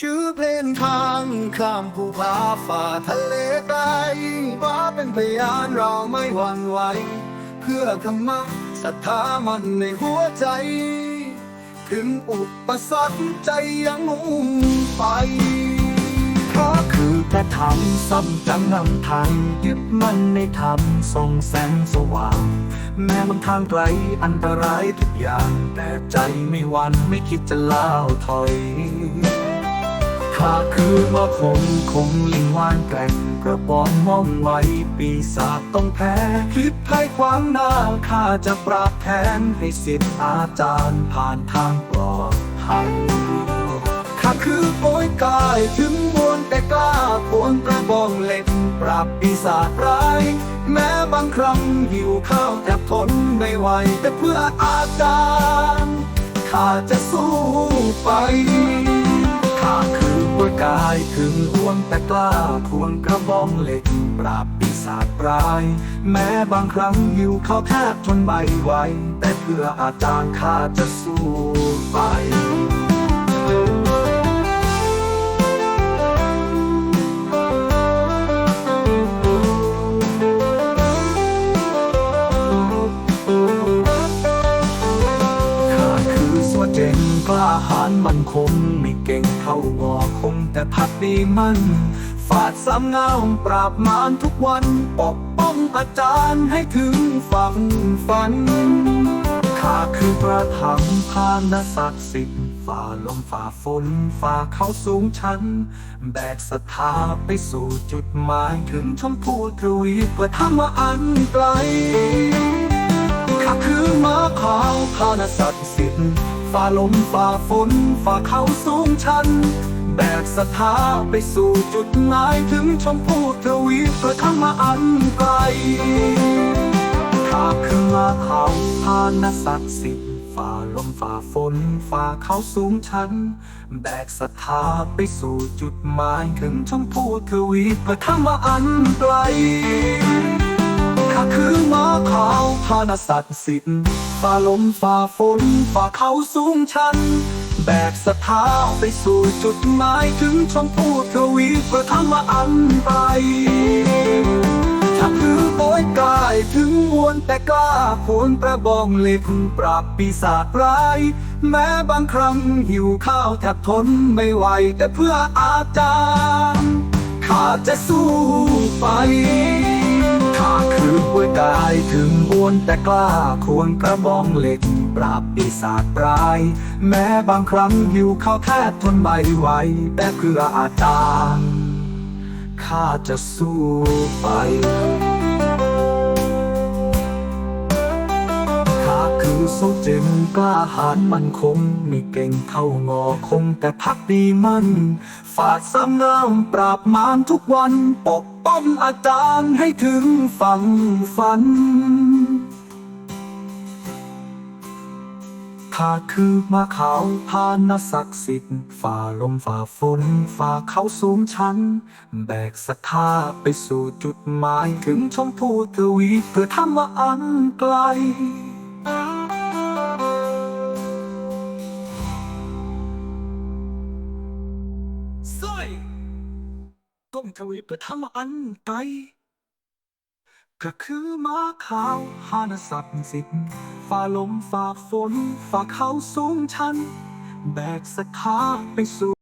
ชื่อเพลงทางข้ามภูผาฝ่าทะเลไกลฟ้าเป็นพยานเราไม่หวั่นไหว เพื่อธรรมะศรัทธามันในหัวใจ ถึงอุปสรรคใจยังมุ่งไปเพราะคือพระธรรมซ้ำจังนำทางยึดมั่นในธรรมส่องแสงสว่าง แม้บางทางไกลอันตรายทุกอย่าง แต่ใจไม่หวั่นไม่คิดจะล้าวถอย ข้าคือมาคงคงลิงวานแกร่งกระบองม่องไว้ปีศาจต้องแพ้คิดให้ขวางหน้าข้าจะปราบแทนให้สิทธิ์อาจารย์ผ่านทางปลอดภัยข้าคือโอยกายถึงมวลแต่กล้าควงกระบองเล็กปราบปีศาจร้าย แม้บางครั้งหิวข้าวแทบทนไม่ไหวแต่เพื่ออาจารย์ข้าจะสู้ไปข้าคือายถึงห่วงแต่กล้าควงกระบองเหล็ก ปราบปีศาจร้าย แม้บางครั้งยิวเขาแทบทนไม่ไหวแต่เพื่ออาจารย์ข้าจะสู้ไป มันคงไม่เก่งเท่างอคงแต่พักดีมันฝาดซ้ำเงาปราบมารทุกวันปกป้องอาจารย์ให้ถึงฝั่งฝันข้าคือพระธรรมพานศักดิ์สิทธิ์ฝ่าลมฝ่าฝนฝ่าเขาสูงชัน แบกศรัทธาไปสู่จุดหมายถึงชมพูทวีปเพื่อธรรมอันไกลข้าคือม้าขาวพานศักดิ์สิทธิ์ ฝ่าลมฝ่าฝนฝ่าเขาสูงชัน แบกศรัทธาไปสู่จุดหมายถึงชมพูทวีปเพื่อธรรมอันไกลข้าคือม้าขาวพานศักดิ์สิทธิ์ฝ่าลมฝ่าฝนฝ่าเขาสูงชัน แบกศรัทธาไปสู่จุดหมายถึงชมพูทวีปเพื่อธรรมอันไกลข้าคือม้าขาวพานศักดิ์สิทธิ์ ฝ่าลมฝ่าฝนฝ่าเขาสูงชัน แบกศรัทาไปสู่จุดหมายถึงชมพูทวีปเพื่อธรรมอันไปถ้าคือโอยกายถึงมวลแต่กล้าโผนประบองเหล็กปราบปีศาจร้าย แม้บางครั้งหิวข้าวแทบทนไม่ไหวแต่เพื่ออาจารย์ข้าจะสู้ไป ด้วยกายถึงมวนแต่กล้าควงกระบองเหล็ก ปราบปีศาจร้าย แม้บางครั้งหิวข้าวแทบทนไม่ไหวแต่เพื่ออาจารย์ข้าจะสู้ไป คือโซเจนกล้าหาญมันคงไม่เก่งเท่างอคงแต่พักดีมัน ฝาดซ้ำงามปราบมารทุกวันปกป้องอาจารย์ให้ถึงฝั่งฝันข้าคือมาขาวพานศักดิ์สิทธิ์ฝ่าลมฝ่าฝนฝ่าเขาสูงชัน แบกศรัทธาไปสู่จุดหมายถึงชมพูทวีเพื่อทำมาอันไกล มทวีปเพื่อทำมอันไกลก็คือม้าขาวหานศักดิ์สิทธิ์ฝ่าลมฝ่าฝนฝ่าเขาสูงชัน แบกสขาไปสู่